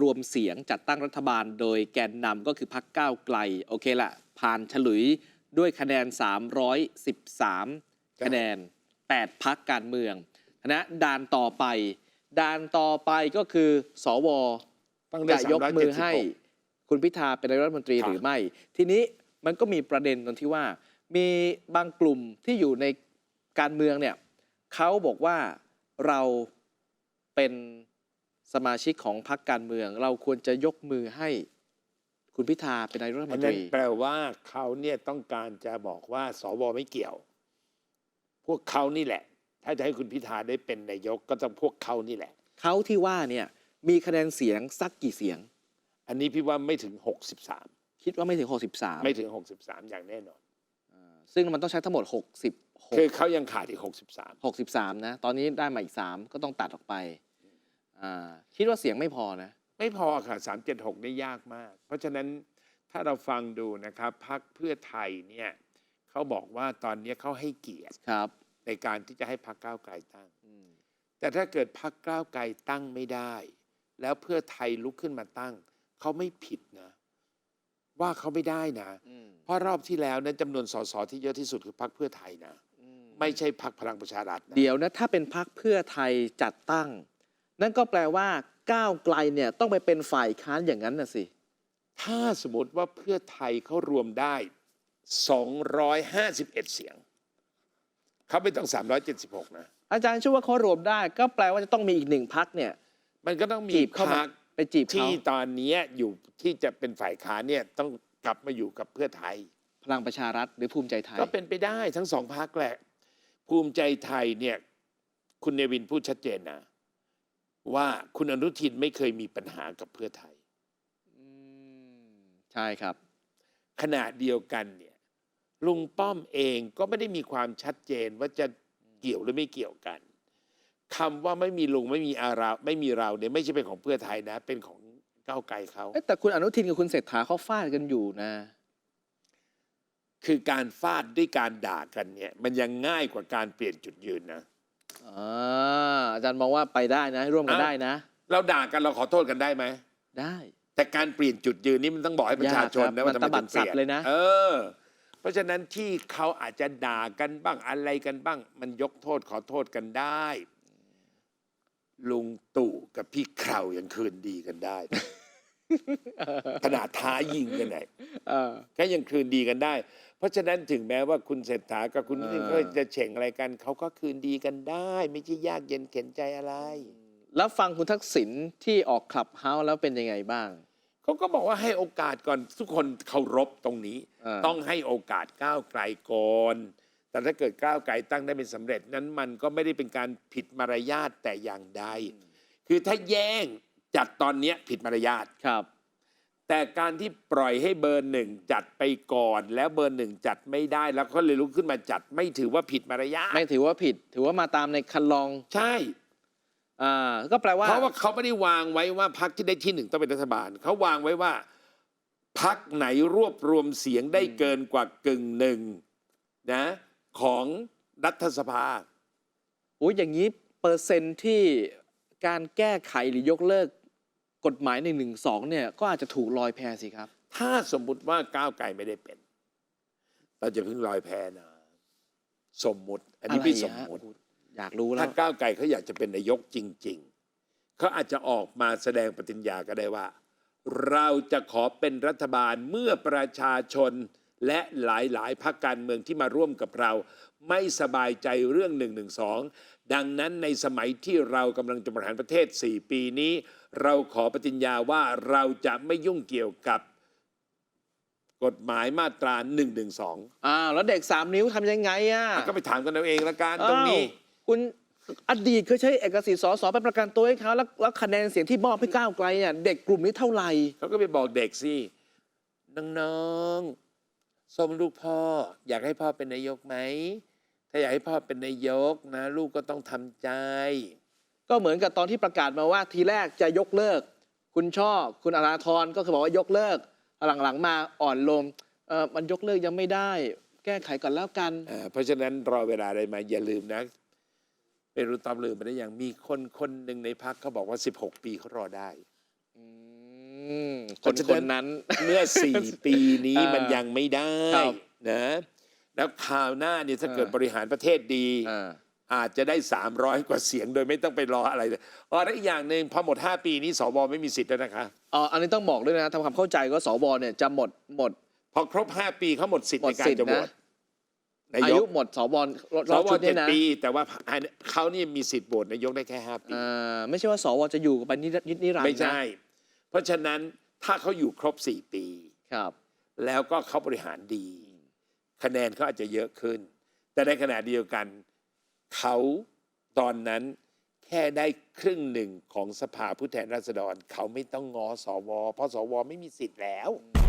รวมเสียงจัดตั้งรัฐบาลโดยแกนนำก็คือพักก้าวไกล โอเคละผ่านฉลุยด้วยคะแนน 313 คะแนน 8 พักการเมืองนะด่านต่อไป ด่านต่อไปก็คือ สวต้องได้จะยกมือให้376คุณพิธาเป็นนายกรัฐมนตรีครับหรือไม่ ทีนี้มันก็มีประเด็นตรงที่ว่า มีบางกลุ่มที่อยู่ในการเมืองเนี่ยเขาบอกว่าเราเป็น สมาชิกของพรรคการเมือง เราควรจะยกมือให้คุณพิธาเป็นนายกรัฐมอันนตนั้นรีแปลว่าเขาเนี่ยต้องการจะบอกว่าสวไม่เกี่ยว พวกเขานี่แหละ ถ้าจะให้คุณพิธาได้เป็นนายกก็ต้องพวกเขานี่แหละ เขาที่ว่าเนี่ยมีคะแนนเสียงสักกี่เสียง อันนี้พี่ว่าไม่ถึง 63 คิดว่าไม่ถึง 63ไม่ถึง 63 อย่างแน่นอนซึ่งมันต้องใช้ทั้งหมด60คือเขายังขาดอีก 63 63 นะ ตอนนี้ได้มาอีก 3 ก็ต้องตัดออกไป อ่าคิดว่าเสียงไม่พอนะ ไม่พอค่ะ 376นี่ยากมาก เพราะฉะนั้นถ้าเราฟังดูนะครับพักเพื่อไทยเนี่ยเขาบอกว่าตอนนี้เขาให้เกียรติครับ ในการที่จะให้พักก้าวไกลตั้ง อืมแต่ถ้าเกิดพักก้าวไกลตั้งไม่ได้ แล้วเพื่อไทยลุกขึ้นมาตั้ง เขาไม่ผิดนะ ว่าเขาไม่ได้นะ อืมเพราะรอบที่แล้วนั้นจำนวนสสที่เยอะที่สุดคือพักเพื่อไทยนะ อืมไม่ใช่พักพลังประชารัฐนะ เดี๋ยวนะ ถ้าเป็นพักเพื่อไทยจัดตั้ง นั่นก็แปลว่าก้าวไกลเนี่ยต้องไปเป็นฝ่ายค้านอย่างนั้นน่ะสิ ถ้าสมมติว่าเพื่อไทยเขารวมได้ 251 เสียง เขาไม่ต้อง 376 นะ อาจารย์เชื่อว่าเขารวมได้ ก็แปลว่าจะต้องมีอีกหนึ่งพักเนี่ย มันก็ต้องมีจีบเข้ามาพักไปจีบที่เขาตอนนี้อยู่ที่จะเป็นฝ่ายค้านเนี่ยต้องกลับมาอยู่กับเพื่อไทย พลังประชารัฐหรือภูมิใจไทย ก็เป็นไปได้ทั้งสองพักแหละ ภูมิใจไทยเนี่ยคุณเนวินพูดชัดเจนนะ ว่าคุณอนุทินไม่เคยมีปัญหากับเพื่อไทยอืมใช่ครับ ขณะเดียวกันเนี่ยลุงป้อมเองก็ไม่ได้มีความชัดเจนว่าจะเกี่ยวหรือไม่เกี่ยวกันคำว่าไม่มีลุงไม่มีอาเราไม่มีเราเนี่ยไม่ใช่เป็นของเพื่อไทยนะ เป็นของก้าวไกลเขาเอ๊ะแต่คุณอนุทินกับคุณเศรษฐาเขาฟาดกันอยู่นะ คือการฟาดด้วยการด่ากันเนี่ย มันยังง่ายกว่าการเปลี่ยนจุดยืนนะ อ่าอาจารย์มองว่าไปได้นะร่วมกันเอ้าได้นะ เราด่ากันเราขอโทษกันได้ไหมได้ แต่การเปลี่ยนจุดยืนนี่มันต้องบอกให้ประชาชนยากครันะบว่าทำไมมันตบัถึดงเปลี่ยสัตว์เลยนะเออ เพราะฉะนั้นที่เขาอาจจะด่ากันบ้างอะไรกันบ้าง มันยกโทษขอโทษกันได้ ลุงตู่กับพี่เครายังคืนดีกันได้ ขนาดท้ายิงกันไหนเออก็ยังคืนดีกันได้ เพราะฉะนั้นถึงแม้ว่าคุณเศรษฐากับคุณเออนิก็จะเฉ่งอะไรกันเขาก็คืนดีกันได้ ไม่ใช่ยากเย็นเข็นใจอะไร แล้วฟังคุณทักษิณที่ออกคลับเฮาส์แล้วเป็นยังไงบ้างเขาก็บอกว่าให้โอกาสก่อนทุกคนเคารพตรงนี้เออต้องให้โอกาสก้าวไกลก่อนแต่ถ้าเกิดก้าวไกลตั้งได้เป็นสำเร็จนั้นมันก็ไม่ได้เป็นการผิดมารยาทแต่อย่างใด คือถ้าแย่ง จัดตอนเนี้ยผิดมารยาท ครับ แต่การที่ปล่อยให้เบอร์หนึ่งจัดไปก่อน แล้วเบอร์หนึ่งจัดไม่ได้แล้วก็เลยลุกขึ้นมาจัดไม่ถือว่าผิดมารยาทไม่ถือว่าผิด ถือว่ามาตามในคันลองใช่ อ่าก็แปลว่า เพราะว่าเขาไม่ได้วางไว้ว่าพักที่ได้ที่หนึ่งต้องเป็นรัฐบาลเขาวางไว้ว่าพักไหนรวบรวมเสียงได้เกินกว่ากึ่งหนึ่งนะของรัฐสภา โอ้ยอย่างนี้เปอร์เซ็นต์ที่การแก้ไขหรือยกเลิก กฎหมายหนึ่งหนึ่งสองเนี่ยก็อาจจะถูกลอยแพสิครับ ถ้าสมมุติว่าก้าวไกลไม่ได้เป็น เราจะเพิ่งลอยแพนะ สมมุติ อันนี้พี่อะไรสมฮะมุติ อยากรู้แล้ถ้าวก้าวไกลเขาอยากจะเป็นนายกจริง ๆ เขาอาจจะออกมาแสดงปฏิญญาก็ได้ว่า เราจะขอเป็นรัฐบาลเมื่อประชาชน และหลายๆพรรคการเมืองที่มาร่วมกับเรา ไม่สบายใจเรื่อง1นึดังนั้นในสมัยที่เรากำลังจะบริหารประเทศ 4 ปีนี้ เราขอปฏิญญาว่าเราจะไม่ยุ่งเกี่ยวกับกฎหมายมาตรา1นึอ้าวแล้วเด็กสามนิ้วทำยังไงอะก็ไปถามกันเอาเองละกันตรงนี้ อ้าวคุณอดีตเคยใช้เอกสิทธิ์สสไปประกันตัวให้เขาแล้วแล้วคะแนนเสียงที่มอบให้ก้าวไกลเนี่ยเด็กกลุ่มนี้เท่าไหร่ เขาก็ไปบอกเด็กสิ น้อง ๆ ส้มลูกพ่อ อยากให้พ่อเป็นนายกไหมถ้าอยากให้พ่อเป็นนายกนะ ลูกก็ต้องทำใจ ก็เหมือนกับตอนที่ประกาศมาว่าทีแรกจะยกเลิก คุณช่อ คุณอาราธรก็คือบอกว่ายกเลิก หลังๆมาอ่อนลงเออมันยกเลิกยังไม่ได้ แก้ไขก่อนแล้วกันเอ่อเพราะฉะนั้นรอเวลาอะไรมาอย่าลืมนะไม่รู้ตอบลืมไปได้ยังมีคนคนหนึ่งในพักเขาบอกว่า 16 ปีเขารอได้อืม คนเพราะฉะคนั้นนนั้นเมื่อสี่ปีนี้เออมันยังไม่ได้ครับนะ แล้วคราวหน้าเนี่ยถ้าเกิดเออบริหารประเทศดีอ่าอาจจะได้ 300 กว่าเสียงโดยไม่ต้องไปรออะไรเลยอ๋อแล้วอีกอย่างหนึ่งพอหมด 5 ปีนี้สวไม่มีสิทธิ์แล้วนะคะอ๋ออันนี้ต้องบอกด้วยนะทำความเข้าใจก็สวเนี่ยจะหมดหมด พอครบ 5 ปีเขาหมดสิทธิ์หมในดการสิทธิ์จะโหวตนะนายอากยุหมดสวรสรอบวชุดเจ็นี้ดนะปี แต่ว่าเขานี่มีสิทธิ์โหวตนายกได้แค่ 5 ปีอ่าไม่ใช่ว่าสวจะอยู่ไปนิรันดร์นิรันดร์ไม่ใช่นะ เพราะฉะนั้นถ้าเขาอยู่ครบ 4 ปี ครับ แล้วก็เขาบริหารดี คะแนนเขาอาจจะเยอะขึ้น แต่ในขณะเดียวกัน เขาตอนนั้นแค่ได้ครึ่งหนึ่งของสภาผู้แทนราษฎร เขาไม่ต้องง้อสวเพราะสวไม่มีสิทธิ์แล้วอื